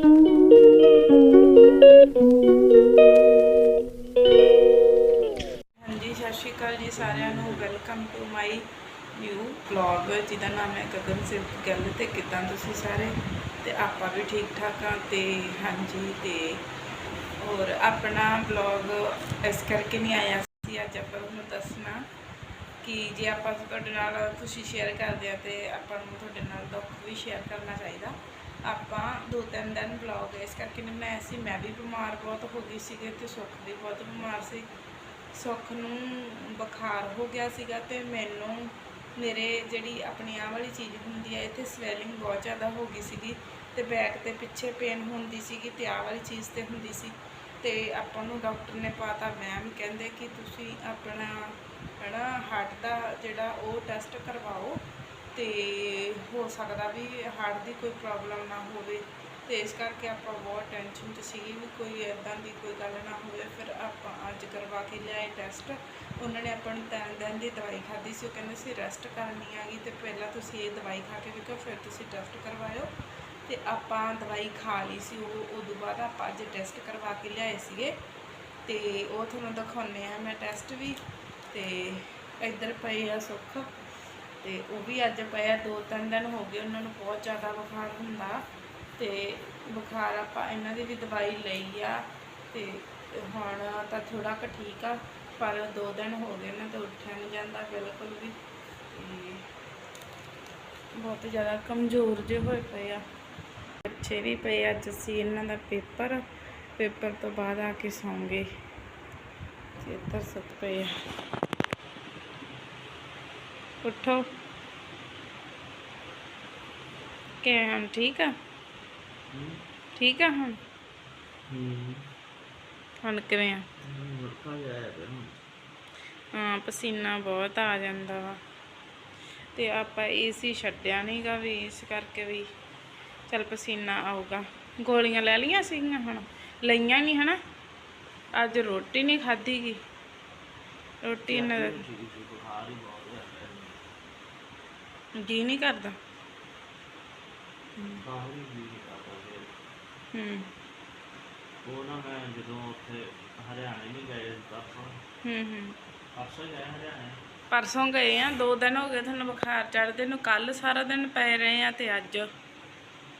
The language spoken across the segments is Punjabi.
ਹਾਂਜੀ, ਸਤਿ ਸ਼੍ਰੀ ਅਕਾਲ ਜੀ ਸਾਰਿਆਂ ਨੂੰ। Welcome to my new vlog ਜਿਹਦਾ ਨਾਮ ਹੈ ਗਗਨ ਸਿੰਘ ਗੱਲ ਤੇ ਕਿਦਾਂ ਤੁਸੀਂ ਸਾਰੇ? ਤੇ ਆਪਾਂ ਵੀ ਠੀਕ ਠਾਕ ਆ ਤੇ ਹਾਂਜੀ, ਤੇ ਹੋਰ ਆਪਣਾ ਵਲੌਗ ਇਸ ਕਰਕੇ ਨਹੀਂ ਆਇਆ ਸੀ, ਅੱਜ ਆਪਾਂ ਤੁਹਾਨੂੰ ਦੱਸਣਾ ਕਿ ਜੇ ਆਪਾਂ ਤੁਹਾਡੇ ਨਾਲ ਖੁਸ਼ੀ ਸ਼ੇਅਰ ਕਰਦੇ ਆ ਤੇ ਆਪਾਂ ਨੂੰ ਤੁਹਾਡੇ ਨਾਲ ਦੁੱਖ ਵੀ ਸ਼ੇਅਰ ਕਰਨਾ ਚਾਹੀਦਾ। ਆਪਾਂ ਦੋ ਤਿੰਨ ਦਿਨ ਵਲੌਗ ਇਸ ਕਰਕੇ ਨਹੀਂ ਬਣਾਇਆ ਸੀ, ਮੈਂ ਵੀ ਬਿਮਾਰ ਬਹੁਤ ਹੋ ਗਈ ਸੀਗੀ ਤੇ ਸੁੱਖ ਵੀ ਬਹੁਤ ਬਿਮਾਰ ਸੀ। ਸੁੱਖ ਨੂੰ ਬੁਖਾਰ ਹੋ ਗਿਆ ਸੀਗਾ ਤੇ ਮੈਨੂੰ ਮੇਰੇ ਜਿਹੜੀ ਆਪਣੀ ਆਹ ਵਾਲੀ ਚੀਜ਼ ਹੁੰਦੀ ਹੈ ਇੱਥੇ ਸਵੈਲਿੰਗ ਬਹੁਤ ਜ਼ਿਆਦਾ ਹੋ ਗਈ ਸੀਗੀ ਤੇ ਬੈਕ ਤੇ ਪਿੱਛੇ ਪੇਨ ਹੁੰਦੀ ਸੀਗੀ ਤੇ ਆਹ ਵਾਲੀ ਚੀਜ਼ ਤੇ ਹੁੰਦੀ ਸੀ। ਤੇ ਆਪਾਂ ਨੂੰ ਡਾਕਟਰ ਨੇ ਪਾਤਾ ਮੈਮ ਕਹਿੰਦੇ ਕਿ ਤੁਸੀਂ ਆਪਣਾ, ਹੈਨਾ ਹਾਰਟ ਦਾ ਜਿਹੜਾ ਉਹ ਟੈਸਟ ਕਰਵਾਓ ਤੇ ਹੋ ਸਕਦਾ ਵੀ ਹਾਰਟ ਦੀ ਕੋਈ ਪ੍ਰੋਬਲਮ ਨਾ ਹੋਵੇ। ਤੇ ਇਸ ਕਰਕੇ ਆਪਾਂ ਬਹੁਤ ਟੈਨਸ਼ਨ 'ਚ ਸੀਗੀ ਵੀ ਕੋਈ ਐਦਾਂ ਦੀ ਕੋਈ ਗੱਲ ਨਾ ਹੋਵੇ। ਫਿਰ ਆਪਾਂ ਅੱਜ ਕਰਵਾ ਕੇ ਲਿਆਏ ਟੈਸਟ ਉਹਨਾਂ ਨੇ ਆਪਾਂ ਨੂੰ ਤਿੰਨ ਦਿਨ ਦੀ ਦਵਾਈ ਖਾਧੀ ਸੀ। ਉਹ ਕਹਿੰਦੇ ਸੀ ਰੈਸਟ ਕਰਨੀ ਆਗੀ ਤੇ ਪਹਿਲਾਂ ਤੁਸੀਂ ਇਹ ਦਵਾਈ ਖਾ ਕੇ ਵੇਖੋ ਫਿਰ ਤੁਸੀਂ ਟੈਸਟ ਕਰਵਾਇਓ। ਤੇ ਆਪਾਂ ਦਵਾਈ ਖਾ ਲਈ ਸੀ। ਉਹ, ਉਦੋਂ ਬਾਅਦ ਆਪਾਂ ਅੱਜ ਟੈਸਟ ਕਰਵਾ ਕੇ ਲਿਆਏ ਸੀਗੇ। ਤੇ ਉਹ ਤੁਹਾਨੂੰ ਦਿਖਾਉਂਦੇ ਆ ਮੈਂ ਟੈਸਟ ਵੀ ਤੇ ਇੱਧਰ ਪਏ ਆ ਸੁੱਖ। ਤੇ ਉਹ ਵੀ ਅੱਜ ਪਿਆ ਦੋ ਤਿੰਨ ਦਿਨ ਹੋ ਗਏ ਉਹਨਾਂ ਨੂੰ ਬਹੁਤ ਜ਼ਿਆਦਾ ਬੁਖਾਰ ਹੁੰਦਾ ਤੇ ਬੁਖਾਰ ਆਪਾਂ ਇਹਨਾਂ ਦੀ ਵੀ ਦਵਾਈ ਲਈ ਆ ਤੇ ਹੁਣ ਤਾਂ ਥੋੜਾ ਕੁ ਠੀਕ ਆ, ਪਰ ਦੋ ਦਿਨ ਹੋ ਗਏ ਨਾ ਤੇ ਉੱਠਿਆ ਨਹੀਂ ਜਾਂਦਾ ਬਿਲਕੁਲ ਵੀ ਤੇ ਬਹੁਤ ਜ਼ਿਆਦਾ ਕਮਜ਼ੋਰ ਜਿਹੇ ਹੋਏ ਪਏ ਆ। ਬੱਚੇ ਵੀ ਪਏ ਅੱਜ ਅਸੀਂ ਇਹਨਾਂ ਦਾ ਪੇਪਰ ਪੇਪਰ ਤੋਂ ਬਾਅਦ ਆ ਕੇ ਸੌਂਗੇ। ਤੇ ਇੱਧਰ ਸੁੱਤ ਪਏ ਆ। ਉੱਠੋ। ਕਿਵੇਂ ਹੁਣ ਠੀਕ ਆ? ਠੀਕ ਆ ਹੁਣ? ਹੁਣ ਕਿਵੇਂ ਆ? ਹਾਂ ਪਸੀਨਾ ਬਹੁਤ ਆ ਜਾਂਦਾ ਵਾ। ਤੇ ਆਪਾਂ ਏਸੀ ਛੱਡਿਆ ਨਹੀਂਗਾ ਵੀ ਇਸ ਕਰਕੇ ਵੀ ਚਲ ਪਸੀਨਾ ਆਊਗਾ। ਗੋਲੀਆਂ ਲੈ ਲਈਆਂ ਸੀਗੀਆਂ ਹੁਣ? ਲਈਆਂ ਨਹੀਂ ਹਨਾ? ਅੱਜ ਰੋਟੀ ਨਹੀਂ ਖਾਧੀ ਗੀ। ਰੋਟੀ ਇਹਨਾਂ ਦਾ ਜੀ ਨਹੀਂ ਕਰਦਾ ਹੂੰ। ਉਹ ਨਾ ਮੈਂ ਜਦੋਂ ਉੱਥੇ ਹਰਿਆਣੇ ਨਹੀਂ ਗਏ ਪਰਸੋਂ। ਹੂੰ ਹੂੰ। ਪਰਸੋਂ ਹੀ ਗਏ ਹਰਿਆਣੇ। ਪਰਸੋਂ ਗਏ ਆ ਦੋ ਦਿਨ ਹੋ ਗਏ ਤੁਹਾਨੂੰ ਬੁਖਾਰ ਚੜ੍ਹਦੇ ਨੂੰ ਕੱਲ ਸਾਰਾ ਦਿਨ ਪਏ ਰਹੇ ਆ ਤੇ ਅੱਜ।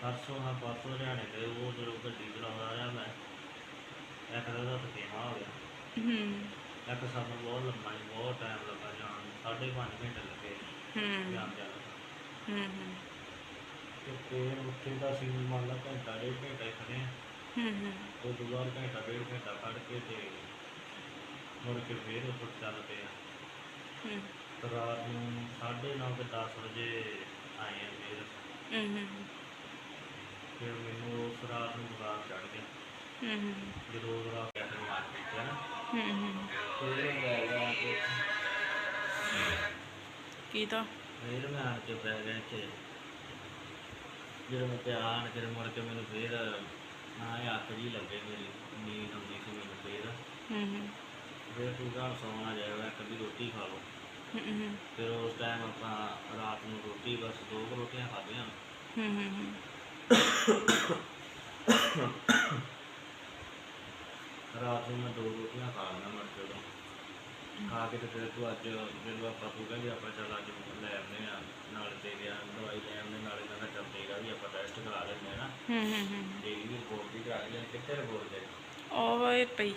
ਪਰਸੋਂ ਹਾਂ ਪਰਸੋਂ ਹਰਿਆਣੇ ਗਏ ਉਹ ਜਦੋਂ ਗੱਡੀ ਚਲਾਉਂਦਾ ਰਿਹਾ ਮੈਂ ਇੱਕ ਤਾਂ ਤਕੇਹਾ ਹੋ ਗਿਆ। ਹੂੰ। ਇੱਕ ਸਫ਼ਰ ਬਹੁਤ ਲੰਮਾ ਸੀ ਬਹੁਤ ਟਾਈਮ ਲੱਗਾ ਜਾਣ ਨੂੰ ਸਾਢੇ ਪੰਜ ਘੰਟੇ ਲੱਗੇ ਹੂੰ। ਜਾਣ ਜਾਣ ਹੂੰ ਹੂੰ। ਤੇ ਟ੍ਰੇਨ ਉੱਥੇ ਦਾ ਸੀ ਮੰਨ ਲਾ ਘੰਟਾ ਡੇਢ ਘੰਟਾ ਹੀ ਖੜੇ ਆ। ਹੂੰ ਹੂੰ। ਉਹ ਤੋਂ ਬਾਅਦ ਘੰਟਾ ਡੇਢ ਘੰਟਾ ਖੜ ਕੇ ਤੇ ਮੁੜ ਕੇ ਫੇਰ ਉੱਥੇ ਚੱਲ ਪਏ ਆ। ਹੂੰ। ਤੇ ਰਾਤ ਨੂੰ 9:30 ਕੇ 10 ਵਜੇ ਆਏ ਆ ਫੇਰ। ਹੂੰ ਹੂੰ ਫਿਰ ਮੈਨੂੰ ਉਸ ਰਾਤ ਨੂੰ ਬੁਖਾਰ ਚੜ ਗਿਆ ਹੂੰ ਹੂੰ। ਜਦੋਂ ਉਹ ਰਾਤ ਗਿਆ ਤੇ ਮਾਰ ਦਿੱਤਾ ਨਾ। ਹੂੰ ਹੂੰ। ਫਿਰ ਮੈਂ ਗਿਆ। ਕਿ ਕੀ ਤਾਂ? ਫਿਰ ਮੈਂ ਆਣ ਕੇ ਪੈ ਗਿਆ ਕਿ ਜਦੋਂ ਮੈਂ ਪਿਆ ਆਣ ਕੇ ਮੁੜ ਕੇ ਮੈਨੂੰ ਫਿਰ ਨਾ ਇਹ ਅੱਖ ਜੀ ਲੱਗੇ ਮੇਰੀ ਨੀਂਦ ਆਉਂਦੀ ਸੀ ਮੈਨੂੰ ਫਿਰ। ਹੂੰ ਹੂੰ। ਫਿਰ ਤੂੰ ਘਰ ਸੌਣਾ ਜਾਏਗਾ ਵੀ ਰੋਟੀ ਖਾ ਲਓ। ਹੂੰ ਹੂੰ ਫਿਰ ਉਸ ਟਾਈਮ ਆਪਾਂ ਰਾਤ ਨੂੰ ਰੋਟੀ ਬਸ ਦੋ ਕੁ ਰੋਟੀਆਂ ਖਾਧੀਆਂ। ਹੂੰ ਹੂੰ ਹੂੰ ਰਾਤ ਨੂੰ ਮੈਂ ਦੋ ਰੋਟੀਆਂ ਖਾ ਲੈਣਾ ਮੁੜ ਕੇ ਉਦੋਂ ਖਾ ਕੇ ਤੇ ਫਿਰ ਤੂੰ ਅੱਜ ਜਦੋਂ ਆਪਾਂ ਤੂੰ ਕਹਿੰਦੀ ਆਪਾਂ ਚੱਲ ਅੱਜ ਲੈ ਆਉਂਦੇ ਆ ਨਾਲ ਤੇਰੇ ਆ ਦਵਾਈ ਲੈ ਆਉਂਦੇ ਨਾਲ ਇਹਨਾਂ ਦਾ ਚੱਲ ਤੇਰਾ ਵੀ ਆਪਾਂ ਟੈਸਟ ਕਰਾ ਲੈਂਦੇ ਆ ਨਾ। ਹੂੰ ਹੂੰ ਹੂੰ। ਤੇਰੀ ਵੀ ਰਿਪੋਰਟ ਵੀ ਕਰਾ ਲਈ ਕਿੱਥੇ ਰਿਪੋਰਟ ਦੇ? ਉਹ ਵੇ ਪਈ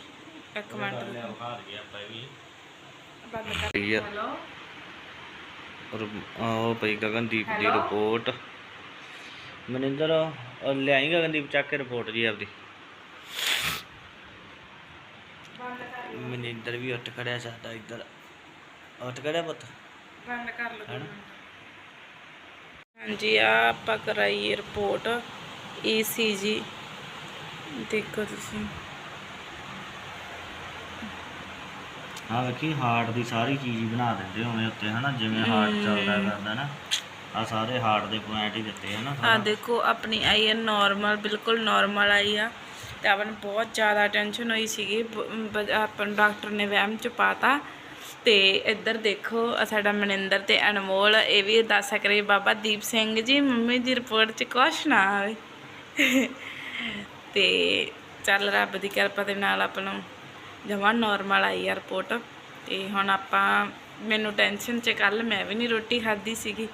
ਇੱਕ ਮਿੰਟ। ਲੈ ਉਹ ਘਰ ਗਿਆ ਆਪਾਂ ਵੀ। ਬੰਦ ਕਰ। ਪਈ ਆ। ਹੈਲੋ? ਔਰ ਉਹ ਪਈ ਗਗਨਦੀਪ ਦੀ ਰਿਪੋਰਟ ਮਨਿੰਦਰ ਉਹ ਲਿਆਈ ਗਗਨਦੀਪ ਚੱਕ ਕੇ ਰਿਪੋਰਟ ਜੀ ਆਪਦੀ। ਬੰਦ ਕਰ ਮਨਿੰਦਰ ਵੀ ਉੱਠ ਖੜਿਆ ਸਾਡਾ ਇੱਧਰ ਉੱਠ ਖੜਿਆ ਪੁੱਤ ਬੰਦ ਕਰ ਲਓ ਦੋ ਹੈਨਾ? ਮਿੰਟ। ਹਾਂਜੀ ਆ ਆਪਾਂ ਕਰਾਈ ਰਿਪੋਰਟ ਈਸੀਜੀ ਦੇਖੋ ਤੁਸੀਂ ਹਾਂ ਵੇਖੀ ਹਾਰਟ ਦੀ ਸਾਰੀ ਚੀਜ਼ ਹੀ ਬਣਾ ਦਿੰਦੇ ਹੋਣੇ ਉੱਤੇ ਹਨਾ ਜਿਵੇਂ ਹਾਰਟ ਚੱਲਦਾ ਕਰਦਾ ਨਾ ਆ ਸਾਰੇ ਹਾਰਟ ਦੇ ਪੁਆਇੰਟ ਹੀ ਦਿੱਤੇ ਹਨਾ ਆ ਦੇਖੋ ਆਪਣੀ ਆਈ ਹੈ ਨਾਰਮਲ ਬਿਲਕੁਲ ਨਾਰਮਲ ਆਈ ਆ ਤੇ ਆਪਾਂ ਨੂੰ ਬਹੁਤ ਜ਼ਿਆਦਾ ਟੈਨਸ਼ਨ ਹੋਈ ਸੀਗੀ। ਆਪਾਂ ਨੂੰ ਡਾਕਟਰ ਨੇ ਵਹਿਮ ਚ ਪਾਤਾ। ਤੇ ਇੱਧਰ ਦੇਖੋ ਸਾਡਾ ਮਨਿੰਦਰ ਤੇ ਅਨਮੋਲ, ਇਹ ਵੀ ਦੱਸ ਕਰੇ ਬਾਬਾ ਦੀਪ ਸਿੰਘ ਜੀ, ਮੰਮੀ ਦੀ ਰਿਪੋਰਟ ਚ ਕੁਛ ਨਾ ਆਵੇ। ਤੇ ਚੱਲ ਰੱਬ ਦੀ ਕਿਰਪਾ ਦੇ ਨਾਲ ਆਪਾਂ ਨੂੰ ਜਮਾਂ ਨਾਰਮਲ ਆਈ ਆ ਰਿਪੋਰਟ ਤੇ ਹੁਣ ਆਪਾਂ, ਮੈਨੂੰ ਟੈਨਸ਼ਨ ਚ ਕੱਲ ਮੈਂ ਵੀ ਨਹੀਂ ਰੋਟੀ ਖਾਧੀ ਸੀਗੀ।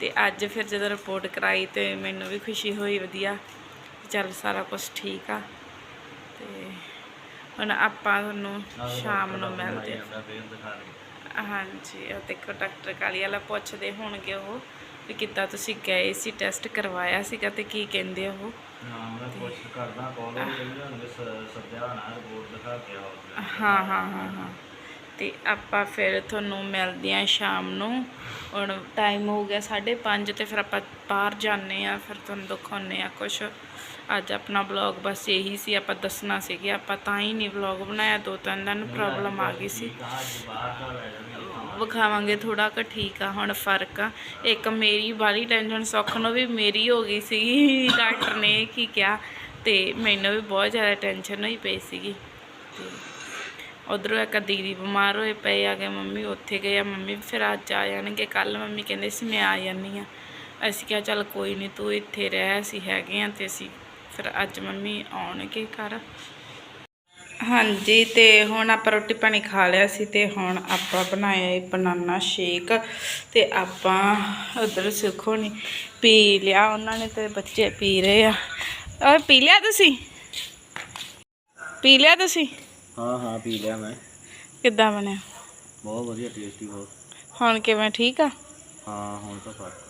ਤੇ ਅੱਜ ਫਿਰ ਜਦੋਂ ਰਿਪੋਰਟ ਕਰਾਈ ਤੇ ਮੈਨੂੰ ਵੀ ਖੁਸ਼ੀ ਹੋਈ ਵਧੀਆ। ਚੱਲ ਸਾਰਾ ਕੁਝ ਠੀਕ ਆ। ਤੇ ਹੁਣ ਆਪਾਂ ਤੁਹਾਨੂੰ ਸ਼ਾਮ ਨੂੰ ਮਿਲਦੇ ਦੇ ਹਾਂਜੀ ਉਹ ਦੇਖੋ ਡਾਕਟਰ ਕਾਲੀ ਵਾਲਾ ਪੁੱਛਦੇ ਹੋਣਗੇ ਉਹ ਵੀ ਕਿੱਦਾਂ ਤੁਸੀਂ ਗਏ ਸੀ ਟੈਸਟ ਕਰਵਾਇਆ ਸੀਗਾ ਤੇ ਕੀ ਕਹਿੰਦੇ ਉਹ? ਹਾਂ ਹਾਂ ਹਾਂ ਹਾਂ ਹਾਂ। ਤੇ ਆਪਾਂ ਫਿਰ ਤੁਹਾਨੂੰ ਮਿਲਦੇ ਆ ਸ਼ਾਮ ਨੂੰ। ਹੁਣ ਟਾਈਮ ਹੋ ਗਿਆ 5:30 ਤੇ ਫਿਰ ਆਪਾਂ ਬਾਹਰ ਜਾਂਦੇ ਆ ਫਿਰ ਤੁਹਾਨੂੰ ਦਿਖਾਉਂਦੇ ਆ ਕੁਛ। ਅੱਜ ਆਪਣਾ ਬਲੌਗ ਬਸ ਇਹੀ ਸੀ, ਆਪਾਂ ਦੱਸਣਾ ਸੀ ਕਿ ਆਪਾਂ ਤਾਂ ਹੀ ਨਹੀਂ ਬਲੌਗ ਬਣਾਇਆ, ਦੋ ਤਿੰਨ ਦਿਨ ਪ੍ਰੋਬਲਮ ਆ ਗਈ ਸੀ। ਵਿਖਾਵਾਂਗੇ ਥੋੜਾ ਕੁ ਠੀਕ ਆ, ਹੁਣ ਫ਼ਰਕ ਆ। ਇੱਕ ਮੇਰੀ ਵਾਲੀ ਟੈਨਸ਼ਨ ਸੁੱਖ ਨੂੰ ਵੀ ਮੇਰੀ ਹੋ ਗਈ ਸੀ, ਡਾਕਟਰ ਨੇ ਇਹ ਕੀ ਕਿਹਾ ਤੇ ਮੈਨੂੰ ਵੀ ਬਹੁਤ ਜ਼ਿਆਦਾ ਟੈਨਸ਼ਨ ਹੋਈ ਪਈ ਸੀਗੀ। ਤੇ ਉਧਰੋਂ ਇੱਕ ਦੀਦੀ ਬਿਮਾਰ ਹੋਏ ਪਏ ਆ ਗਏ ਮੰਮੀ ਉੱਥੇ ਗਏ ਆ, ਮੰਮੀ ਫਿਰ ਅੱਜ ਆ ਜਾਣਗੇ ਕੱਲ ਮੰਮੀ ਕਹਿੰਦੇ ਸੀ ਮੈਂ ਆ ਜਾਨੀ ਆ। ਅਸੀਂ ਕਿਹਾ ਚੱਲ ਕੋਈ ਨਹੀਂ ਤੂੰ ਇੱਥੇ ਰਹਿ ਅਸੀਂ ਹੈਗੇ ਆ ਤੇ ਅਸੀਂ ਫਿਰ ਅੱਜ ਮੰਮੀ ਆਉਣਗੇ ਘਰ। ਹਾਂਜੀ ਤੇ ਹੁਣ ਆਪਾਂ ਰੋਟੀ ਪਾਣੀ ਖਾ ਲਿਆ ਸੀ ਤੇ ਹੁਣ ਆਪਾਂ ਬਣਾਇਆ ਇਹ ਬਨਾਨਾ ਸ਼ੇਕ ਤੇ ਆਪਾਂ ਉਧਰ ਸੁਖੋ ਨਹੀਂ ਪੀ ਲਿਆ ਉਹਨਾਂ ਨੇ ਤੇ ਬੱਚੇ ਪੀ ਰਹੇ ਆ। ਓਏ ਪੀ ਲਿਆ ਤੁਸੀਂ? ਪੀ ਲਿਆ ਤੁਸੀਂ? ਹਾਂ ਹਾਂ ਪੀ ਲਿਆ ਮੈਂ। ਕਿੱਦਾਂ ਬਣਿਆ? ਬਹੁਤ ਵਧੀਆ ਟੇਸਟੀ ਬਹੁਤ। ਹੁਣ ਕਿਵੇਂ ਠੀਕ ਆ? ਹਾਂ ਹੁਣ ਤਾਂ ਫ਼ਰਕ।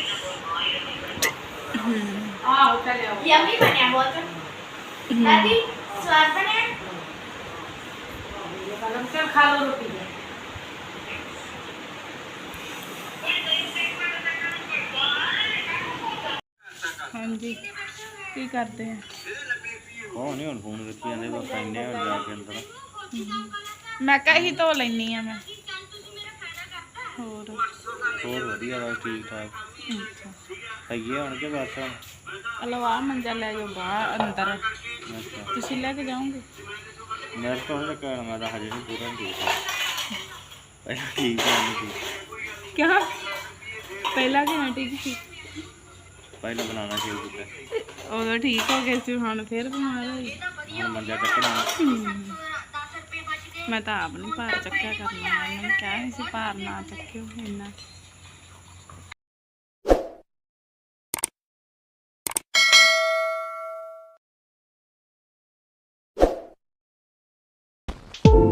ਯਮੀ ਬਣਿਆ ਬਹੁਤ ਦਾਦੀ ਸਵਾਦ ਬਣਿਆ ਹਾਂਜੀ ਕੀ ਕਰਦੇ ਆ ਉਹ ਨਹੀਂ ਹੁਣ ਫੋਨ ਕੀਤੀ ਜਾਂਦੇ ਬਸ ਪੈਂਦੇ ਆ ਜਾ ਕੇ ਅੰਦਰ ਮੈਂ ਕਿਹਾ ਹੀ ਧੋ ਲੈਣੀ ਆ ਮੈਂ ਹੋਰ ਹੋਰ ਵਧੀਆ ਬਸ ਠੀਕ ਠਾਕ। ਅੱਛਾ ਹੈਗੇ ਹੁਣ ਕੇ ਬਸ ਹੁਣ? ਅਲਵਾ ਮੰਜਾ ਲੈ ਜਾਓ ਬਾਹਰ ਅੰਦਰ। ਅੱਛਾ। ਤੁਸੀਂ ਲੈ ਕੇ ਜਾਓਗੇ? ਮੇਰੇ ਤੋਂ ਹੁਣ ਤੱਕ ਮੈਂ ਤਾਂ ਹਜੇ ਨਹੀਂ ਪੂਰਾ ਨਹੀਂ ਠੀਕ ਪਹਿਲਾਂ ਠੀਕ ਨਹੀਂ ਠੀਕ। ਕਿਆ ਪਹਿਲਾਂ ਕਿਵੇਂ ਠੀਕ ਸੀ? ਪਹਿਲਾਂ ਬਣਾਉਣਾ ਸ਼ੁਰੂ ਕੀਤਾ ਉਦੋਂ ਠੀਕ ਹੋ ਗਏ ਸੀ ਹੁਣ ਫੇਰ ਬਿਮਾਰ ਹੋਈ ਹੁਣ ਮੰਜਾ ਚੱਕਣਾ। ਹਮ। ਮੈਂ ਤਾਂ ਆਪ ਨਹੀਂ ਭਾਰ ਚੱਕਿਆ ਕਰਨਾ ਇਹਨਾਂ ਨੇ ਕਿਹਾ ਸੀ ਭਾਰ ਨਾ ਚੱਕਿਓ ਇੰਨਾ। Bye.